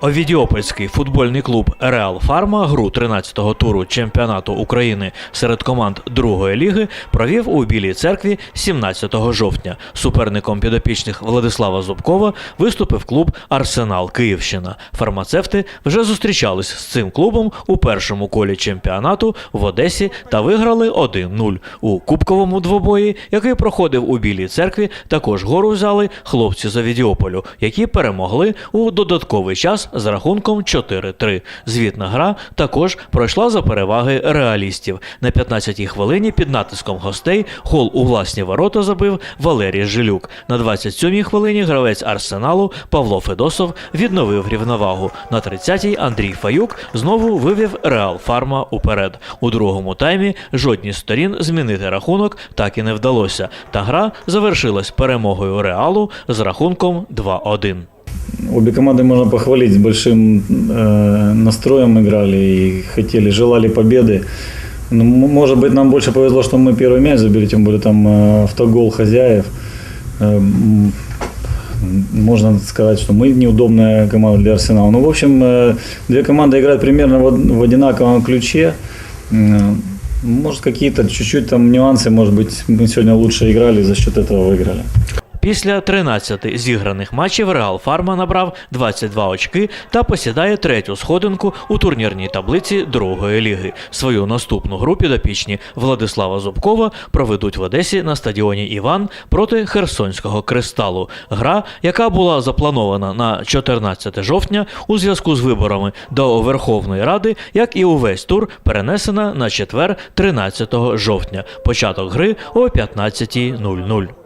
Овідіопольський футбольний клуб Реал Фарма гру 13-го туру чемпіонату України серед команд другої ліги провів у Білій церкві 17 жовтня. Суперником підопічних Владислава Зубкова виступив клуб Арсенал Київщина. Фармацевти вже зустрічались з цим клубом у першому колі чемпіонату в Одесі та виграли 1-0. У кубковому двобої, який проходив у Білій церкві, також гору взяли хлопці з Овідіополю, які перемогли у додатковий час з рахунком 4-3. Звітна гра також пройшла за переваги реалістів. На 15-й хвилині під натиском гостей гол у власні ворота забив Валерій Жилюк. На 27-й хвилині гравець Арсеналу Павло Федосов відновив рівновагу. На 30-й Андрій Фаюк знову вивів Реал Фарма уперед. У другому таймі жодній з сторін змінити рахунок так і не вдалося. Та гра завершилась перемогою Реалу з рахунком 2-1. Обе команды можно похвалить, с большим э, настроем играли и хотели, желали победы. Ну, может быть, нам больше повезло, что мы первый мяч забили, тем более там э, автогол хозяев. Э, можно сказать, что мы неудобная команда для Арсенала. Ну, в общем, э, две команды играют примерно в, од- в одинаковом ключе. Э, Может, какие-то чуть-чуть там нюансы, может быть, мы сегодня лучше играли, за счет этого выиграли. Після 13 зіграних матчів Реал Фарма набрав 22 очки та посідає третю сходинку у турнірній таблиці другої ліги. Свою наступну гру підопічні Владислава Зубкова проведуть в Одесі на стадіоні Іван проти Херсонського кристалу. Гра, яка була запланована на 14 жовтня у зв'язку з виборами до Верховної Ради, як і увесь тур, перенесена на четвер 13 жовтня. Початок гри о 15.00.